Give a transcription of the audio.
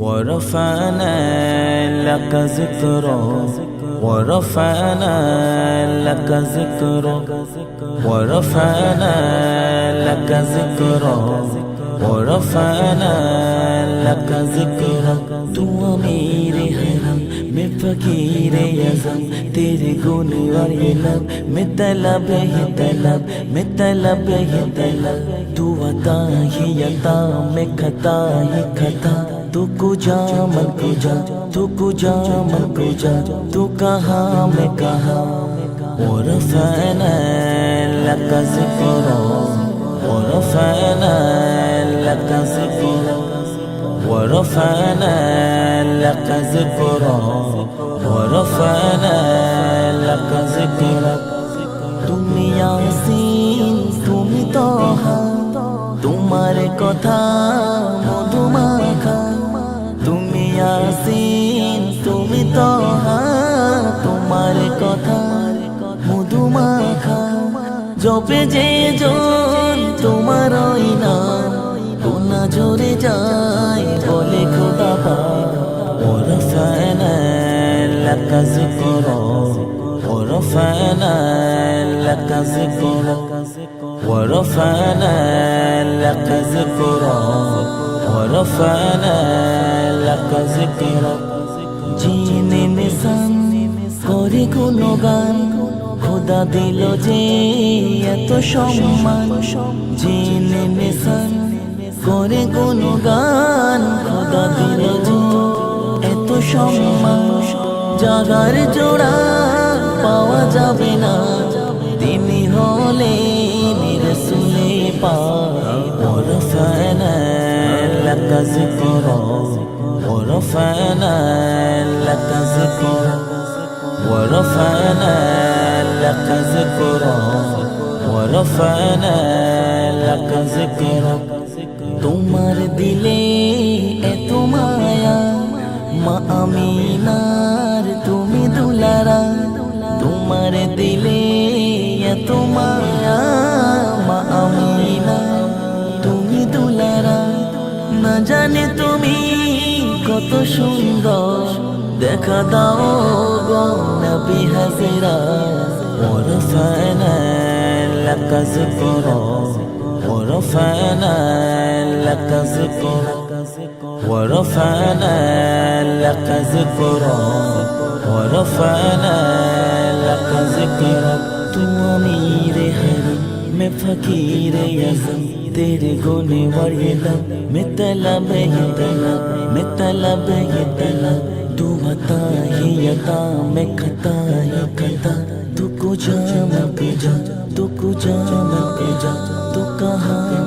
ورفعنا لك ذكرا ورفعنا لك ذكرا ورفعنا لك ذكرا ورفعنا لك ذكرا تو امير حرم میں فقیر اعظم تیرے گن اور یہ لب میں طلب ہے طلب میں طلب ہے طلب تو عطا ہی عطا میں خطا ہی خطا तू कुजा मन कुजा तू कुजा मन कुजा तू कहा मैं कहा और फैना लका जिक्रो और फैना लका जिक्रो ورفعنا لك ذكرك ورفعنا لك ذكرك তুমি ইয়াসিন তুমি তহা তোমার কথা তহা তোমার কথা মধুমাখা জপে যে জন তোমার ওই নাম গুনা জোরে যায় বলে খোদা ورفعنا لك ذكرك ورفعنا لك ذكرك ورفعنا لك ذكرك ورفعنا لك ذكرك করে কোনো গান খোদা দিল যে এত সম্মান জিনে নিসান করে কোনো গান খোদা দিল যে এত সম্মান জাগার জোড়া পাওয়া যাবে না তিনি হলে রসুলে পা ورفعنا لك ذكرك ورفعنا لك ذكرك ورفعنا لك ذكرك ورفعنا لك ذكرك তোমার দিলে এত মায়া মা আমিনার তুমি দুলারা তোমার দিলে এত মায়া মা আমিনা তুমি দুলারা না জানে তুমি কত সুন্দর দেখা দাও গো بهزرا ورفعنا لك ذكرا ورفعنا لك ذكرا ورفعنا لك ذكرا ورفعنا لك ذكرا تو امير حرم میں فقیر یزم تیرے گونے ورلم میں طلب ہے طلب میں طلب ہے طلب तू बता ही यता मैं खता ही खता। तू कुछ जा मैं जा तू कुछ जा मैं जा तू कहाँ